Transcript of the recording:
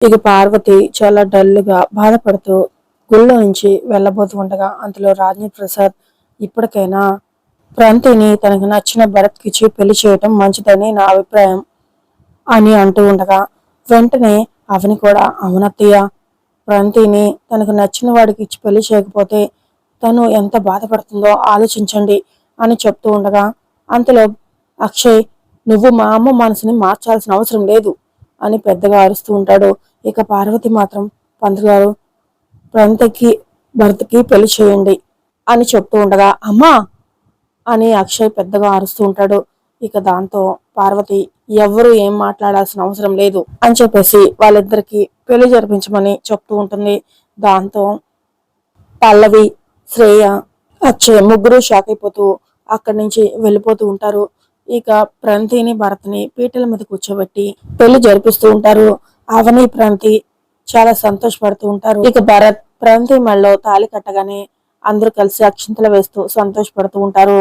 ఇక పార్వతి చాలా డల్గా బాధపడుతూ గుళ్ళో నుంచి వెళ్ళబోతూ ఉండగా అంతలో రాజేంద్ర ప్రసాద్ ఇప్పటికైనా ప్రంతిని తనకు నచ్చిన భరత్కిచ్చి పెళ్ళి చేయటం మంచిదని నా అభిప్రాయం అని అంటూ ఉండగా వెంటనే అవని కూడా అవునత్తయ్య ప్రంతిని తనకు నచ్చిన వాడికి ఇచ్చి పెళ్ళి చేయకపోతే తను ఎంత బాధపడుతుందో ఆలోచించండి అని చెప్తూ ఉండగా అంతలో అక్షయ్ నువ్వు మా అమ్మ మనసుని మార్చాల్సిన అవసరం లేదు అని పెద్దగా అరుస్తూ ఉంటాడు ఇక పార్వతి మాత్రం పంతులు గారు ప్రంతకి భర్తకి పెళ్ళి చేయండి అని చెప్తూ ఉండగా అమ్మా! అని అక్షయ్ పెద్దగా అరుస్తూ ఉంటాడు. ఇక దాంతో పార్వతి ఎవ్వరూ ఏం మాట్లాడాల్సిన అవసరం లేదు అని చెప్పేసి వాళ్ళిద్దరికి పెళ్ళి జరిపించమని చెప్తూ ఉంటుంది. దాంతో పల్లవి శ్రేయ అక్షయ్ ముగ్గురు షాక్ అయిపోతూ అక్కడి నుంచి వెళ్ళిపోతూ ఉంటారు. ఇక ప్రంతిని భరత్ని పీటల మీద కూర్చోబెట్టి పెళ్ళి జరిపిస్తూ ఉంటారు. అవని ప్రాంతి చాలా సంతోషపడుతూ ఉంటారు. ఇక భరత్ ప్రాంతి మళ్ళీ తాళి కట్టగానే అందరూ కలిసి అక్షింతలు వేస్తూ సంతోషపడుతూ ఉంటారు.